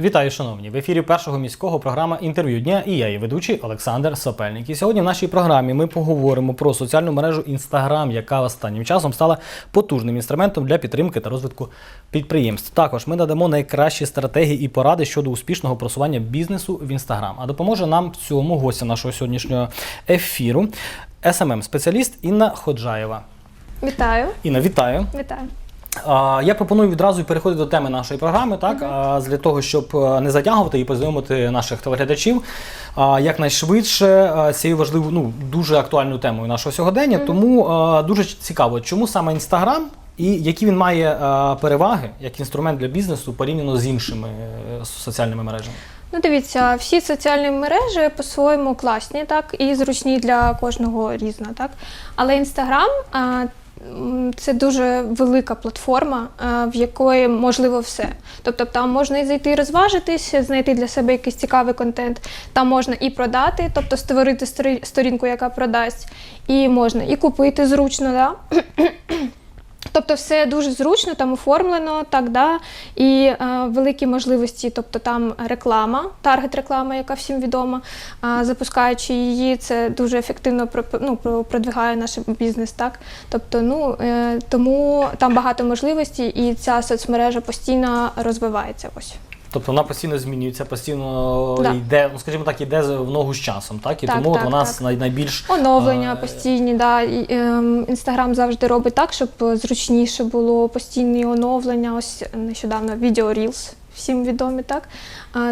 Вітаю, шановні! В ефірі першого міського програма інтерв'ю дня і я, її ведучий Олександр Сапельник. І сьогодні в нашій програмі ми поговоримо про соціальну мережу Instagram, яка останнім часом стала потужним інструментом для підтримки та розвитку підприємств. Також ми надамо найкращі стратегії і поради щодо успішного просування бізнесу в Instagram. А допоможе нам в цьому гостя нашого сьогоднішнього ефіру smm спеціаліст Інна Ходжаєва. Вітаю, Інна, вітаю! вітаю. Я пропоную відразу переходити до теми нашої програми, так для того, щоб е, не затягувати і познайомити наших телеглядачів якнайшвидше цією важливою, ну дуже актуальною темою нашого сьогодення. Тому дуже цікаво, чому саме інстаграм і які він має переваги як інструмент для бізнесу порівняно з іншими е, соціальними мережами. Ну, дивіться, всі соціальні мережі по-своєму класні, так, і зручні для кожного різно, так. Але Інстаграм це дуже велика платформа, в якої можливо все. Тобто там можна і зайти розважитись, знайти для себе якийсь цікавий контент, там можна і продати, тобто створити сторі- сторінку, яка продасть, і можна і купити зручно, да? Тобто все дуже зручно, там оформлено, так, да, і е, великі можливості, тобто там реклама, таргет-реклама, яка всім відома. Е, запускаючи її, це дуже ефективно ну, про- продвигає наш бізнес. Так? Тобто, ну, е, тому там багато можливостей, і ця соцмережа постійно розвивається. Ось. Тобто вона постійно змінюється, постійно Да. йде, ну скажімо так, йде в ногу з часом, так? І Так, тому от так, вона так. най- найбільш Оновлення е, постійні, да. І, ем, Інстаграм завжди робить так, щоб зручніше було постійні оновлення. Ось нещодавно відео Reels, всім відомі, так.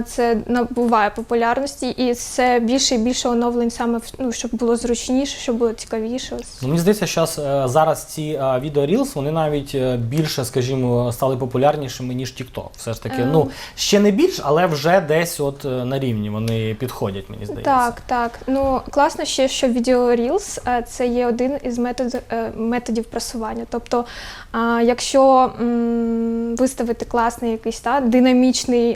Це набуває популярності, і все більше і більше оновлень саме ну, щоб було зручніше, щоб було цікавіше. Ну, мені здається, щас, е, зараз ці е, відео Reels, вони навіть е, більше, скажімо, стали популярнішими, ніж TikTok. Все ж таки, Е. ну, ще не більш, але вже десь от на рівні вони підходять, мені здається. Так, так. Ну класно ще, що відео Reels це є один із методів, методів просування. Тобто, якщо м, виставити класний якийсь та, динамічний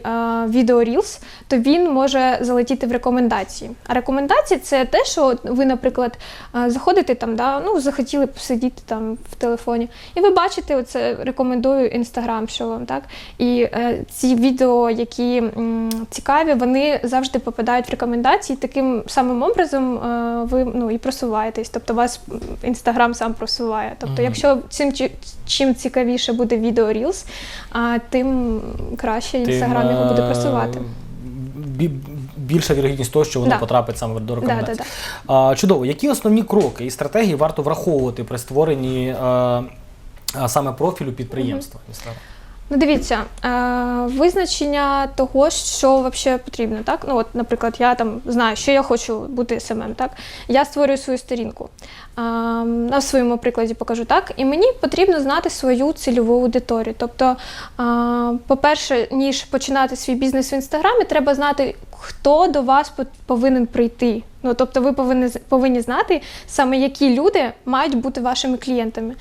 а, відео Reels, то він може залетіти в рекомендації. А рекомендації це те, що ви, наприклад, а, заходите там, да, ну, захотіли посидіти там в телефоні, і ви бачите, оце рекомендую Інстаграм, що вам так. І е, ці відео, які м, цікаві, вони завжди попадають в рекомендації. Таким самим образом е, ви ну, і просуваєтесь. Тобто вас Інстаграм сам просуває. Тобто, якщо цим чим цікавіше буде відео Reels, а, тим краще Тим, Інстаграм його буде просувати. бі- Більша вірогідність того, що воно Да. потрапить саме до Да, рекомендацій. да, да. А, Чудово, які основні кроки і стратегії варто враховувати при створенні е, а, саме профілю підприємства? Інстаграм? Ну, дивіться, е, визначення того, що взагалі потрібно. Так? Ну, от, наприклад, я там знаю, що я хочу бути СММ, так? Я створюю свою сторінку. Е, на своєму прикладі покажу так. І мені потрібно знати свою цільову аудиторію. Тобто, е, по-перше, ніж починати свій бізнес в інстаграмі, треба знати, хто до вас повинен прийти. Ну, тобто, ви повинні, повинні знати саме, які люди мають бути вашими клієнтами,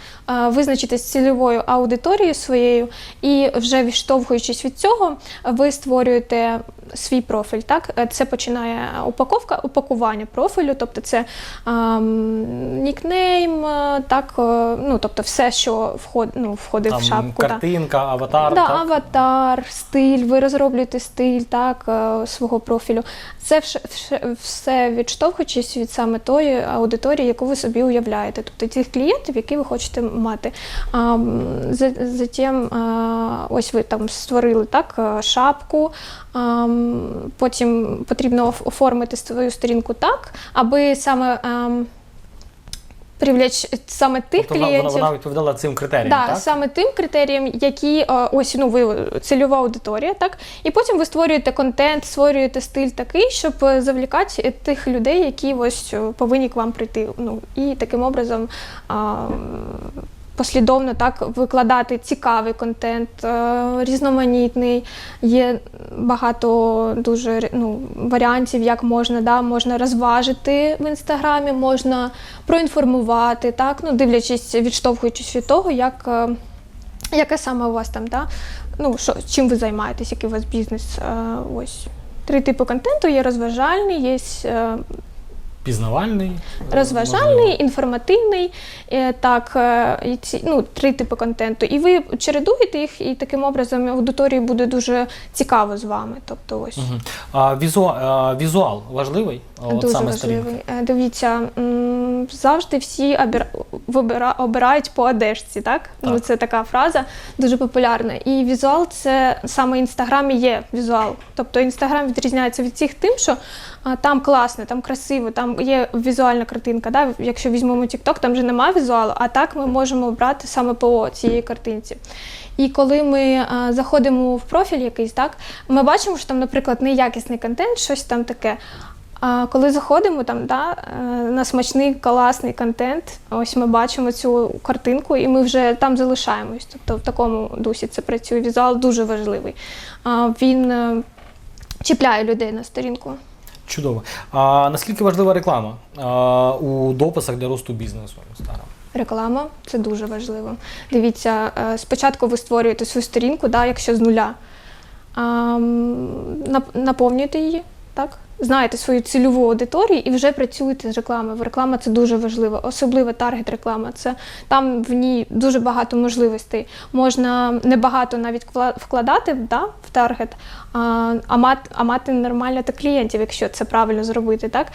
визначитись з цільовою аудиторією своєю, і вже відштовхуючись від цього, ви створюєте свій профіль. Так, це починає упаковка, упакування профілю, тобто це ем, нікнейм, е, так, е, ну тобто все, що вход, ну, входить Там в шапку. так. картинка, аватар. Да, так? аватар, стиль, ви розроблюєте стиль так, е, свого профілю. Це все відштовхуючись від саме тої аудиторії, яку ви собі уявляєте, тобто тих клієнтів, які ви хочете мати. А, Затім ось ви там створили так, е, шапку. а, Потім потрібно оформити свою сторінку так, аби саме привлечь саме тих Тобто клієнтів. вона, вона відповідала цим критеріям, Да, так? саме тим критеріям, які е, ось ну ви цільова аудиторія, так і потім ви створюєте контент, створюєте стиль такий, щоб е, завлікати тих людей, які ось е, повинні к вам прийти. Ну і таким образом. а, Послідовно так викладати цікавий контент, е, різноманітний. Є багато дуже ну, варіантів, як можна, да, можна розважити в інстаграмі, можна проінформувати, так, ну, дивлячись, відштовхуючись від того, як, е, яке саме у вас там, да, ну, що, чим ви займаєтесь, який у вас бізнес. Е, ось. Три типи контенту: є розважальний, є Пізнавальний. Розважальний, можливо. інформативний, е, так, е, ці, ну, три типи контенту. І ви чередуєте їх, і таким образом аудиторії буде дуже цікаво з вами. Тобто, ось. угу. А, візуал, а, візуал важливий? От Дуже саме важливий. сторінка. Е, Дивіться, завжди всі обір... вибира... обирають по одежці, так? Ну, це така фраза дуже популярна. І візуал це саме в інстаграмі є візуал. Тобто інстаграм відрізняється від всіх тим, що а, там класно, там красиво, там є візуальна картинка. Да? Якщо візьмемо TikTok, там вже немає візуалу, а так ми можемо обрати саме по цієї картинці. І коли ми а, заходимо в профіль якийсь, так, ми бачимо, що там, наприклад, неякісний контент, щось там таке. А коли заходимо там, да, е, на смачний класний контент, ось ми бачимо цю картинку, і ми вже там залишаємось. Тобто в такому дусі це працює. Візуал дуже важливий. А, Він е, чіпляє людей на сторінку. Чудово. А наскільки важлива реклама а, у дописах для росту бізнесу Інстаграм? Реклама це дуже важливо. Дивіться, е, спочатку ви створюєте свою сторінку, да, якщо з нуля. А, наповнюєте її, так? Знаєте свою цільову аудиторію і вже працюєте з рекламою. Реклама це дуже важливо, особливо таргет реклама. Це там в ній дуже багато можливостей. Можна небагато навіть вкладати да, в таргет, а, а, мати, а мати нормально та клієнтів, якщо це правильно зробити. Так?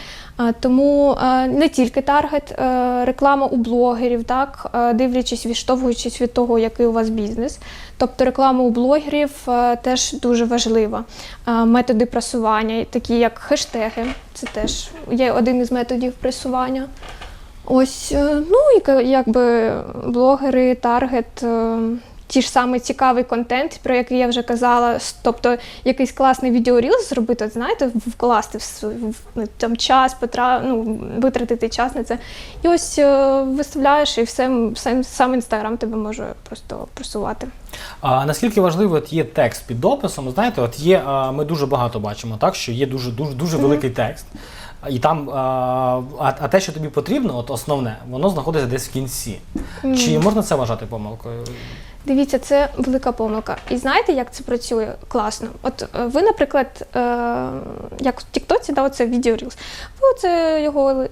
Тому е, не тільки таргет, е, реклама у блогерів, так, е, дивлячись, відштовхуючись від того, який у вас бізнес. Тобто реклама у блогерів теж дуже важлива. Методи просування, такі як хештеги, це теж є один із методів пресування. Ось, е, ну і якби блогери, таргет, е, ті ж саме цікавий контент, про який я вже казала. Тобто якийсь класний відеоріл зробити, от, знаєте, вкласти в, там час, потра, ну, витратити час на це. І ось е, виставляєш, і все, сам, сам інстаграм тебе може просто просувати. А наскільки важливий от є текст під дописом? Знаєте, от є, ми дуже багато бачимо, так, що є дуже дуже дуже великий текст. І там, а, а, те, що тобі потрібно, от основне, воно знаходиться десь в кінці. Чи можна це вважати помилкою? Дивіться, це велика помилка. І знаєте, як це працює класно? От е, ви, наприклад, е, як в Тіктоці, да, оце відео Reels, ви оце його е,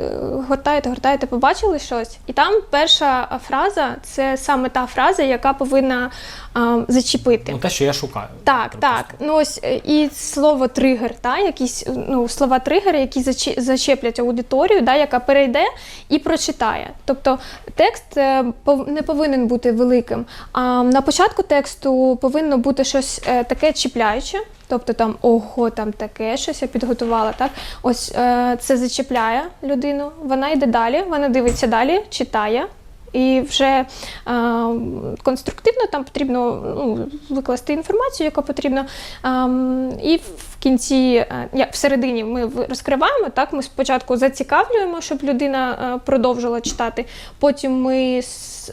гортаєте, гортаєте, побачили щось, і там перша фраза це саме та фраза, яка повинна е, зачепити. Ну, те, що я шукаю. Так, припустимо. так. Ну ось е, і слово тригер, та, якісь ну, слова тригери, які заче- зачеплять аудиторію, да, яка перейде і прочитає. Тобто текст не повинен бути великим. А на початку тексту повинно бути щось е, таке чіпляюче. Тобто там ого, там таке щось я підготувала. Так, ось е, це зачіпляє людину. Вона йде далі, вона дивиться далі, читає. І вже е, конструктивно там потрібно ну, викласти інформацію, яка потрібна. Е, і в кінці, е, як всередині ми в- розкриваємо, так, ми спочатку зацікавлюємо, щоб людина е, продовжила читати. Потім ми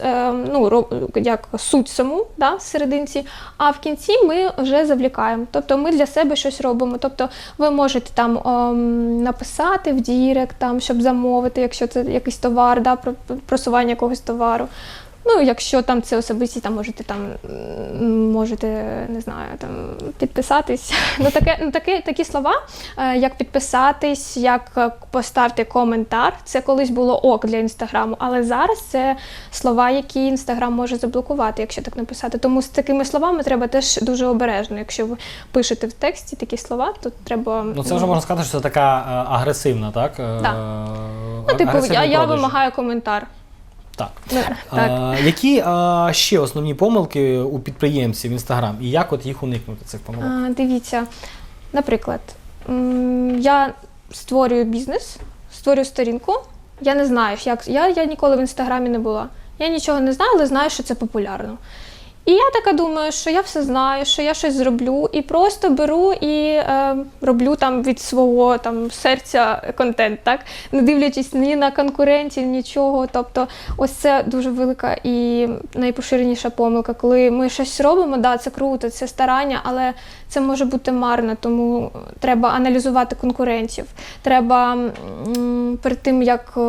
е, ну, як суть саму да, в серединці, а в кінці ми вже завлікаємо. Тобто ми для себе щось робимо. Тобто ви можете там ем, написати в Дірект, там, щоб замовити, якщо це якийсь товар, да, про- просування якогось товару. Ну, якщо там це особисті, там можете там можете, не знаю, там підписатись. Ну, таке, ну таке, такі слова, е, як підписатись, як е, поставити коментар. Це колись було ок для інстаграму, але зараз це слова, які інстаграм може заблокувати, якщо так написати. Тому з такими словами треба теж дуже обережно. Якщо ви пишете в тексті такі слова, то треба Ну, це вже можна сказати, що це така е, агресивна, так? Е, Так. а- ну, типу, я, я вимагаю коментар. Так. Так. А, які а, ще основні помилки у підприємців в Інстаграм і як от їх уникнути цих помилок? А, дивіться, наприклад, я створюю бізнес, створюю сторінку. Я не знаю, як я, я ніколи в інстаграмі не була. Я нічого не знаю, але знаю, що це популярно. І я така думаю, що я все знаю, що я щось зроблю, і просто беру і е, роблю там від свого там серця контент, так не дивлячись ні на конкурентів, нічого. Тобто, ось це дуже велика і найпоширеніша помилка, коли ми щось робимо, да, це круто, це старання, але це може бути марно, тому треба аналізувати конкурентів. Треба м, перед тим, як е,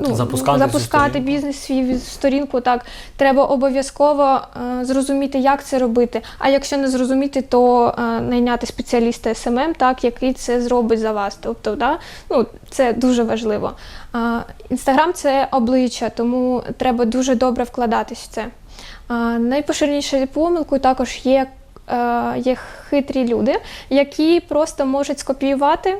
ну, Запускати запускати бізнес свій сторінку, так треба обов'язково е, зрозуміти, як це робити. А якщо не зрозуміти, то е, найняти спеціаліста СММ, так, який це зробить за вас. Тобто, да, ну, це дуже важливо. Інстаграм це обличчя, тому треба дуже добре вкладатись в це. А, найпоширенішою помилкою також є, е, є хитрі люди, які просто можуть скопіювати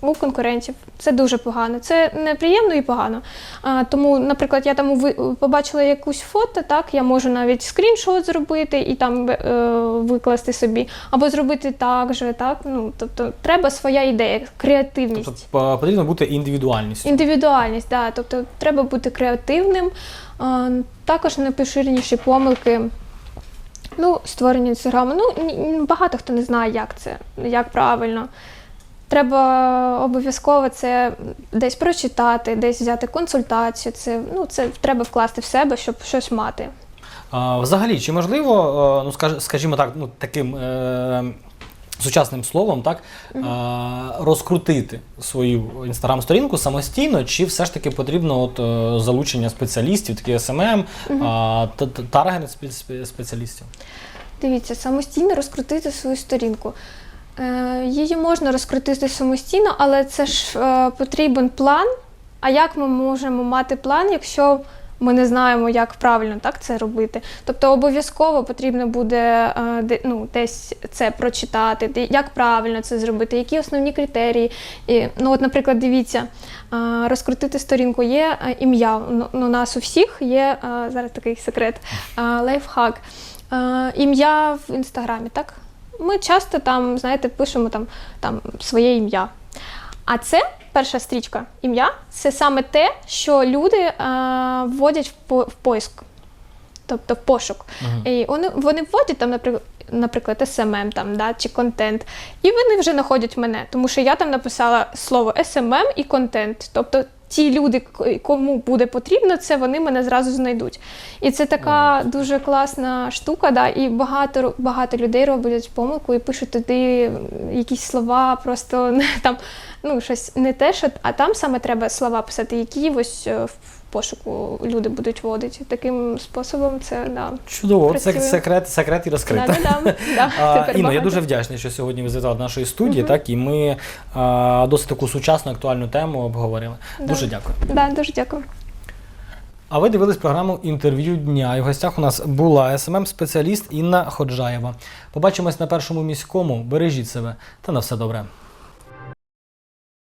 у конкурентів. Це дуже погано. Це неприємно і погано. А, тому, наприклад, я там побачила якусь фото, так, я можу навіть скріншот зробити і там е, викласти собі, або зробити так же. Так? Ну, тобто треба своя ідея, креативність. Тобто потрібно бути індивідуальністю. Індивідуальність, да, тобто треба бути креативним. А, також найпоширеніші помилки. Ну, створення інстаграму. Ну, багато хто не знає, як це, як правильно. Треба обов'язково це десь прочитати, десь взяти консультацію. Це, ну, це треба вкласти в себе, щоб щось мати. А, взагалі, чи можливо, е, ну скаж- скажімо так, ну таким е, сучасним словом, так е, розкрутити свою інстаграм-сторінку самостійно, чи все ж таки потрібно от, е, залучення спеціалістів, такі СММ, а, та- та- таргет спе- спе- спеціалістів? Дивіться, самостійно розкрутити свою сторінку. Е, її можна розкрутити самостійно, але це ж е, потрібен план. А як ми можемо мати план, якщо ми не знаємо, як правильно так це робити? Тобто обов'язково потрібно буде е, ну, десь це прочитати, як правильно це зробити, які основні критерії. І, ну, от, наприклад, дивіться, розкрутити сторінку є ім'я. Ну, у нас у всіх є зараз такий секрет, лайфхак. Ім'я в інстаграмі, так? Ми часто там, знаєте, пишемо там, там своє ім'я. А це перша стрічка ім'я це саме те, що люди е, вводять в, по, в поиск, тобто в пошук. І вони, вони вводять там, наприклад, наприклад, SMM там, да, чи контент, і вони вже знаходять мене, тому що я там написала слово SMM і контент. Тобто ті люди, кому буде потрібно це, вони мене зразу знайдуть. І це така дуже класна штука, да, і багато, багато людей роблять помилку і пишуть туди якісь слова, просто там, ну, щось не те, що, а там саме треба слова писати, які ось е, пошуку люди будуть вводити. Таким способом це да. Чудово, це секрет, секрет і розкрито. Да, да, да, А, тепер Інно, я дуже вдячний, що сьогодні ви завітали до нашої студії, так і ми а, досить таку сучасну актуальну тему обговорили. Да. Дуже дякую. Да, дуже дякую. А ви дивились програму інтерв'ю дня. І в гостях у нас була СММ-спеціаліст Інна Ходжаєва. Побачимось на першому міському. Бережіть себе та на все добре.